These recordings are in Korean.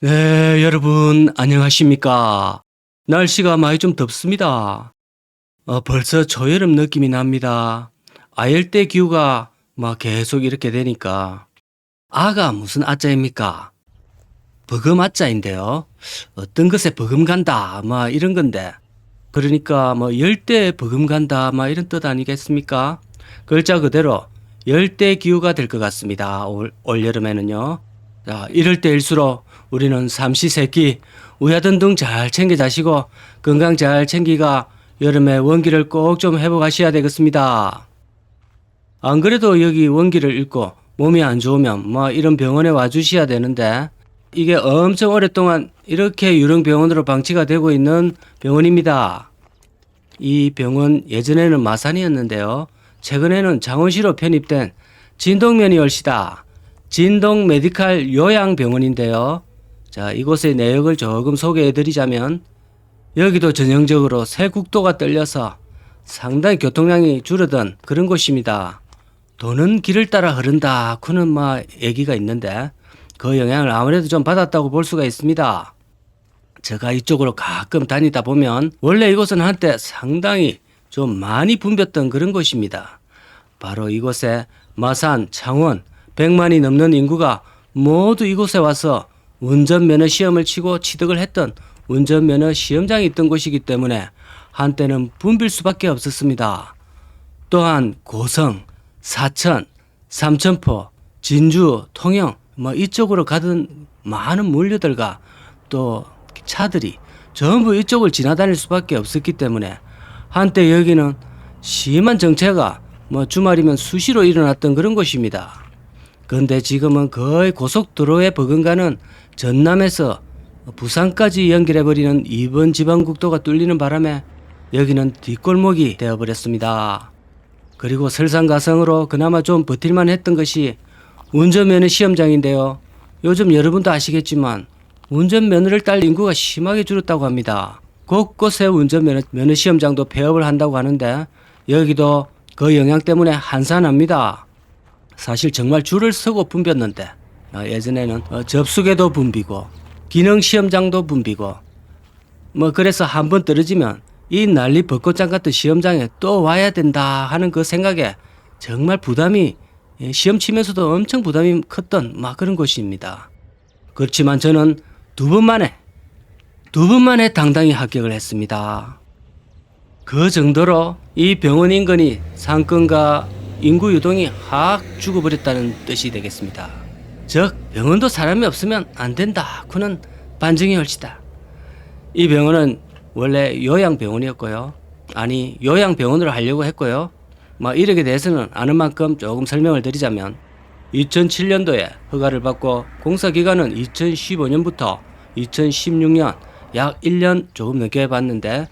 네, 여러분, 안녕하십니까. 날씨가 많이 좀 덥습니다. 어, 벌써 초여름 느낌이 납니다. 아열대 기후가 막 계속 이렇게 되니까. 아가 무슨 아자입니까? 버금 아자인데요. 어떤 것에 버금 간다, 막 이런 건데. 그러니까 뭐 열대에 버금 간다, 막 이런 뜻 아니겠습니까? 글자 그대로 열대 기후가 될 것 같습니다. 올, 올 여름에는요. 자, 이럴 때일수록 우리는 삼시세끼 우야든 등 잘 챙겨 자시고 건강 잘 챙기가 여름에 원기를 꼭 좀 회복하셔야 되겠습니다. 안 그래도 여기 원기를 잃고 몸이 안 좋으면 뭐 이런 병원에 와주셔야 되는데 이게 엄청 오랫동안 이렇게 유령병원으로 방치가 되고 있는 병원입니다. 이 병원 예전에는 마산이었는데요. 최근에는 장원시로 편입된 진동면이 열시다. 진동 메디칼 요양병원인데요. 자, 이곳의 내역을 조금 소개해 드리자면 여기도 전형적으로 새 국도가 떨려서 상당히 교통량이 줄어든 그런 곳입니다. 도는 길을 따라 흐른다. 그는 막 얘기가 있는데 그 영향을 아무래도 좀 받았다고 볼 수가 있습니다. 제가 이쪽으로 가끔 다니다 보면 원래 이곳은 한때 상당히 좀 많이 붐볐던 그런 곳입니다. 바로 이곳에 마산, 창원, 100만이 넘는 인구가 모두 이곳에 와서 운전면허 시험을 치고 취득을 했던 운전면허 시험장이 있던 곳이기 때문에 한때는 붐빌 수밖에 없었습니다. 또한 고성, 사천, 삼천포, 진주, 통영 뭐 이쪽으로 가던 많은 물류들과 또 차들이 전부 이쪽을 지나다닐 수밖에 없었기 때문에 한때 여기는 심한 정체가 뭐 주말이면 수시로 일어났던 그런 곳입니다. 그런데 지금은 거의 고속도로에 버금가는 전남에서 부산까지 연결해버리는 이번 지방국도가 뚫리는 바람에 여기는 뒷골목이 되어버렸습니다. 그리고 설상가성으로 그나마 좀 버틸만 했던 것이 운전면허 시험장인데요. 요즘 여러분도 아시겠지만 운전면허를 딸 인구가 심하게 줄었다고 합니다. 곳곳에 운전면허 면허 시험장도 폐업을 한다고 하는데 여기도 그 영향 때문에 한산합니다. 사실 정말 줄을 서고 붐볐는데 어, 예전에는 어, 접수계도 붐비고 기능 시험장도 붐비고 뭐 그래서 한 번 떨어지면 이 난리 벚꽃장 같은 시험장에 또 와야 된다 하는 그 생각에 정말 부담이 예, 시험 치면서도 엄청 부담이 컸던 막 그런 곳입니다. 그렇지만 저는 두 번 만에 두 번 만에 당당히 합격을 했습니다. 그 정도로 이 병원 인근이 상권과 인구 유동이 확 죽어버렸다는 뜻이 되겠습니다. 즉 병원도 사람이 없으면 안 된다. 그는 반증이 옳시다. 이 병원은 원래 요양병원이었고요. 아니 요양병원으로 하려고 했고요. 뭐 이렇게 대해서는 아는 만큼 조금 설명을 드리자면 2007년도에 허가를 받고 공사 기간은 2015년부터 2016년 약 1년 조금 넘게 받는데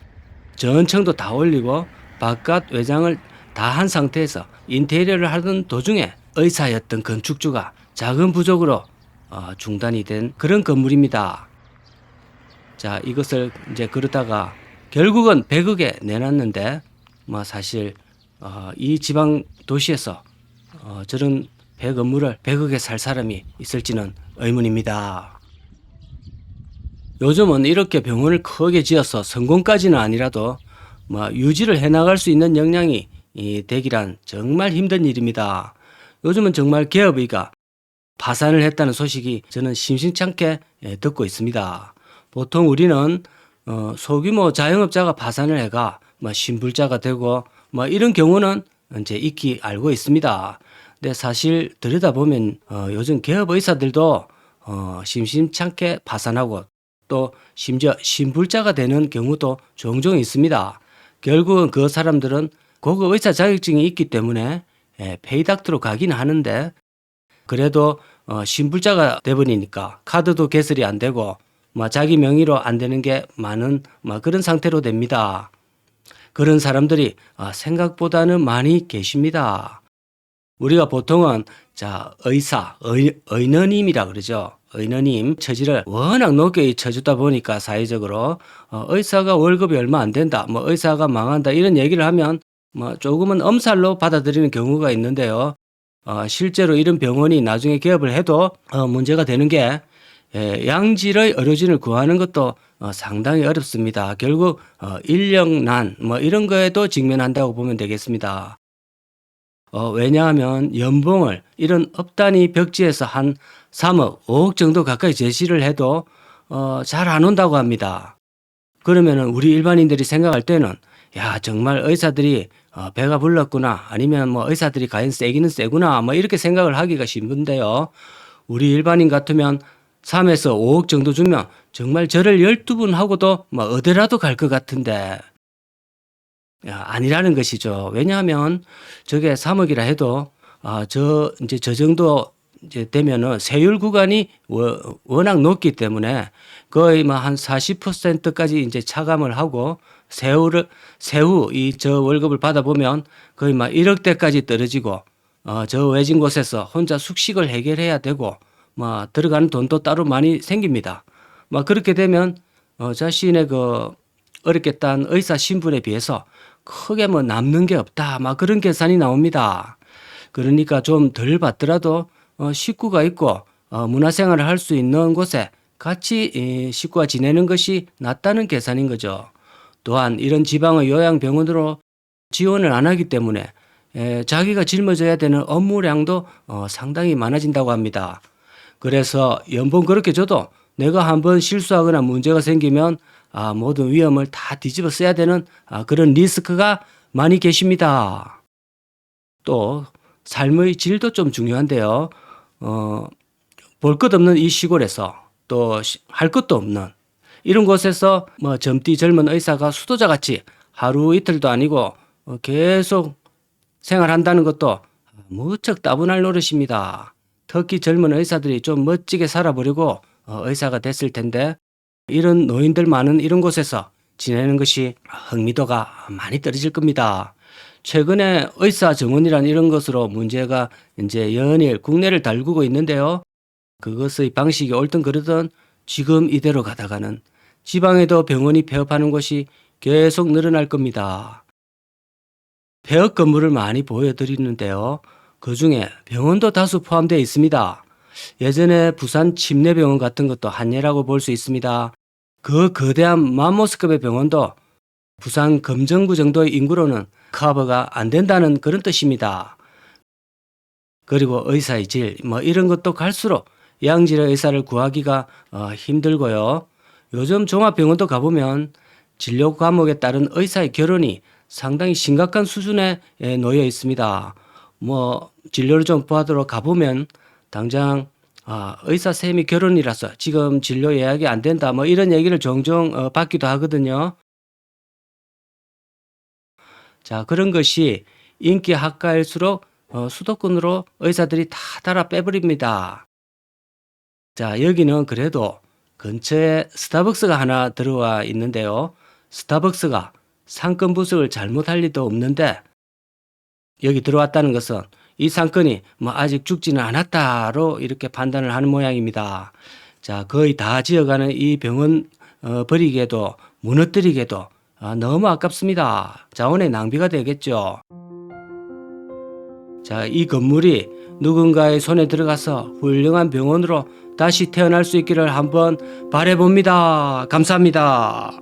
전층도 다 올리고 바깥 외장을 다 한 상태에서 인테리어를 하던 도중에 의사였던 건축주가 작은 부족으로 어, 중단이 된 그런 건물입니다. 자, 이것을 이제 그러다가 결국은 100억에 내놨는데 뭐 사실 어, 이 지방 도시에서 어, 저런 배 건물을 100억에 살 사람이 있을지는 의문입니다. 요즘은 이렇게 병원을 크게 지어서 성공까지는 아니라도 뭐 유지를 해나갈 수 있는 역량이 이 되기란 정말 힘든 일입니다. 요즘은 정말 기업의가 파산을 했다는 소식이 저는 심심찮게 예, 듣고 있습니다. 보통 우리는 어, 소규모 자영업자가 파산을 해가 뭐 신불자가 되고 뭐 이런 경우는 이제 익히 알고 있습니다. 근데 사실 들여다보면 어, 요즘 기업 의사들도 어, 심심찮게 파산하고 또 심지어 신불자가 되는 경우도 종종 있습니다. 결국은 그 사람들은 고급 의사 자격증이 있기 때문에 예, 페이닥터로 가긴 하는데 그래도 어, 신불자가 돼버리니까 카드도 개설이 안 되고 뭐 자기 명의로 안 되는 게 많은 뭐 그런 상태로 됩니다. 그런 사람들이 아, 생각보다는 많이 계십니다. 우리가 보통은 자 의사, 의, 의너님이라 그러죠. 의너님 처지를 워낙 높게 쳐주다 보니까 사회적으로 어, 의사가 월급이 얼마 안 된다, 뭐 의사가 망한다 이런 얘기를 하면 뭐 조금은 엄살로 받아들이는 경우가 있는데요. 어, 실제로 이런 병원이 나중에 개업을 해도 어, 문제가 되는 게 예, 양질의 의료진을 구하는 것도 어, 상당히 어렵습니다. 결국 어, 인력난 뭐 이런 거에도 직면한다고 보면 되겠습니다. 어, 왜냐하면 연봉을 이런 업단위 벽지에서 한 3억, 5억 정도 가까이 제시를 해도 어, 잘 안 온다고 합니다. 그러면은 우리 일반인들이 생각할 때는 야 정말 의사들이 어, 배가 불렀구나 아니면 뭐 의사들이 과연 세기는 세구나 뭐 이렇게 생각을 하기가 쉬운데요. 우리 일반인 같으면 3에서 5억 정도 주면 정말 저를 12분 하고도 뭐 어디라도 갈 것 같은데 야, 아니라는 것이죠. 왜냐하면 저게 3억이라 해도 아, 저 이제 저 정도 이제 되면은 세율 구간이 워- 워낙 높기 때문에 거의 뭐 한 40%까지 이제 차감을 하고 세후를 세후 이 저 월급을 받아보면 거의 막 1억대까지 떨어지고 어, 저 외진 곳에서 혼자 숙식을 해결해야 되고 뭐 들어가는 돈도 따로 많이 생깁니다. 막 그렇게 되면 어, 자신의 그 어렵게 딴 의사 신분에 비해서 크게 뭐 남는 게 없다. 막 그런 계산이 나옵니다. 그러니까 좀 덜 받더라도 어, 식구가 있고 어, 문화생활을 할 수 있는 곳에 같이 이, 식구가 지내는 것이 낫다는 계산인 거죠. 또한 이런 지방의 요양병원으로 지원을 안 하기 때문에 에, 자기가 짊어져야 되는 업무량도 어, 상당히 많아진다고 합니다. 그래서 연봉 그렇게 줘도 내가 한번 실수하거나 문제가 생기면 아, 모든 위험을 다 뒤집어 써야 되는 아, 그런 리스크가 많이 계십니다. 또 삶의 질도 좀 중요한데요. 어, 볼 것 없는 이 시골에서 또 할 것도 없는 이런 곳에서 뭐 젊디 젊은 의사가 수도자 같이 하루 이틀도 아니고 어, 계속 생활한다는 것도 무척 따분할 노릇입니다. 특히 젊은 의사들이 좀 멋지게 살아보려고 어, 의사가 됐을 텐데 이런 노인들 많은 이런 곳에서 지내는 것이 흥미도가 많이 떨어질 겁니다. 최근에 의사 정원이란 이런 것으로 문제가 이제 연일 국내를 달구고 있는데요. 그것의 방식이 옳든 그르든 지금 이대로 가다가는 지방에도 병원이 폐업하는 곳이 계속 늘어날 겁니다. 폐업 건물을 많이 보여드리는데요. 그 중에 병원도 다수 포함되어 있습니다. 예전에 부산 침례병원 같은 것도 한 예라고 볼 수 있습니다. 그 거대한 맘모스급의 병원도 부산 금정구 정도의 인구로는 커버가 안 된다는 그런 뜻입니다. 그리고 의사의 질, 뭐 이런 것도 갈수록 양질의 의사를 구하기가 어, 힘들고요. 요즘 종합병원도 가보면 진료 과목에 따른 의사의 결혼이 상당히 심각한 수준에 에, 놓여 있습니다. 뭐 진료를 좀 받으러 가보면 당장 아, 의사 쌤이 결혼이라서 지금 진료 예약이 안 된다. 뭐 이런 얘기를 종종 어, 받기도 하거든요. 자, 그런 것이 인기 학과일수록 어, 수도권으로 의사들이 다 달아 빼버립니다. 자, 여기는 그래도 근처에 스타벅스가 하나 들어와 있는데요. 스타벅스가 상권 부석을 잘못할 리도 없는데 여기 들어왔다는 것은 이 상권이 뭐 아직 죽지는 않았다로 이렇게 판단을 하는 모양입니다. 자, 거의 다 지어가는 이 병원 어, 버리기에도 무너뜨리기에도 아, 너무 아깝습니다. 자원의 낭비가 되겠죠. 자, 이 건물이 누군가의 손에 들어가서 훌륭한 병원으로 다시 태어날 수 있기를 한번 바래봅니다. 감사합니다.